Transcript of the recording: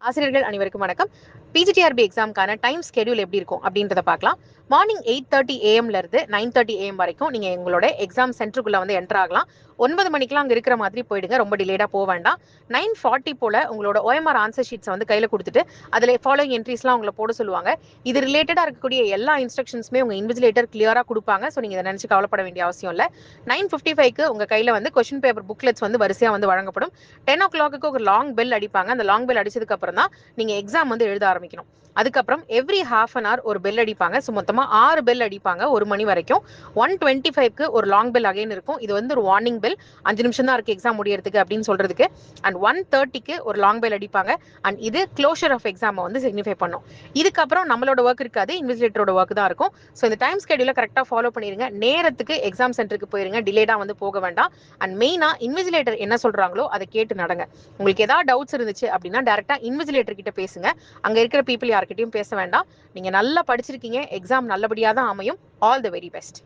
ஆசிரியர்கள் அனைவருக்கும் வணக்கம். பிஜிடிஆர்பி எக்ஸாம்க்கான டைம் ஸ்கெடியூல் எப்படி இருக்கும் அப்படின்றத பார்க்கலாம். மார்னிங் எயிட் தேர்ட்டி ஏஎம்ல இருந்து நைன் தேர்ட்டி ஏஎம் வரைக்கும் நீங்க எங்களோட எக்ஸாம் சென்டருக்குள்ள வந்து என்டர் ஆகலாம். ஒன்பது மணிக்கெல்லாம் அங்கே இருக்கிற மாதிரி போயிடுங்க. ரொம்ப டிலேடா போக வேண்டாம். நைன் ஃபார்ட்டி போல உங்களோட ஓஎம்ஆர் ஆன்சர் ஷீட்ஸை வந்து கையில கொடுத்துட்டு அதுல ஃபாலோயிங் என்ட்ரிஸ்லாம் உங்களை போட சொல்லுவாங்க. இது ரிலேட்டடா இருக்கக்கூடிய எல்லா இன்ஸ்ட்ரக்ஷன்ஸுமே உங்க இன்விஜிலேட்டர் கிளியரா கொடுப்பாங்க. ஸோ நீங்க இதை நினைச்சு கவலைப்பட வேண்டிய அவசியம் இல்லை. நைன் ஃபிஃப்டி ஃபைவ்க்கு உங்க கையில வந்து கொஸ்டின் பேப்பர் புக்லெட்ஸ் வந்து வரிசையா வந்து வழங்கப்படும். டென் ஓ கிளாக்கு ஒரு லாங் பெல் அடிப்பாங்க. அந்த லாங் பெல் அடிச்சதுக்கு அப்புறம் தான் நீங்க எக்ஸாம் வந்து எழுத ஆரம்பிக்கணும். அதுக்கப்புறம் எவ்ரி ஹாஃப் அன் ஹவர் ஒரு பெல் அடிப்பாங்க. ஸோ மொத்தமாக ஆறு பெல் அடிப்பாங்க ஒரு மணி வரைக்கும். ஒன் டுவெண்ட்டி ஃபைவ்க்கு ஒரு லாங் பெல் அகைன் இருக்கும். இது வந்து ஒரு வார்னிங் பெல் அஞ்சு நிமிஷம் தான் இருக்கு எக்ஸாம் முடியறதுக்கு அப்படின்னு சொல்றதுக்கு. அண்ட் ஒன் தேர்ட்டிக்கு ஒரு லாங் பெல் அடிப்பாங்க. அண்ட் இது க்ளோஷர் ஆஃப் எக்ஸாமை வந்து சிக்னிஃபை பண்ணும். இதுக்கப்புறம் நம்மளோட ஒர்க் இருக்காது. இன்விஜிலேட்டரோட ஒர்க் தான் இருக்கும். ஸோ இந்த டைம் ஸ்கெடியூல கரெக்டாக ஃபாலோ பண்ணிருங்க. நேரத்துக்கு எக்ஸாம் சென்டருக்கு போயிருங்க. டிலேடாக வந்து போக வேண்டாம். அண்ட் மெயினாக இன்விஜிலேட்டர் என்ன சொல்றாங்களோ அதை கேட்டு நடங்க. உங்களுக்கு ஏதாவது டவுட்ஸ் இருந்துச்சு அப்படின்னா டேரெக்டாக இன்விஜிலேட்டர் கிட்ட பேசுங்க. அங்கே இருக்கிற பீப்புள் யார்கிட்டயும் பேச வேண்டாம். நீங்க நல்லா படிச்சிருக்கீங்க. எக்ஸாம் நல்லபடியா தான் அமையும். All the very best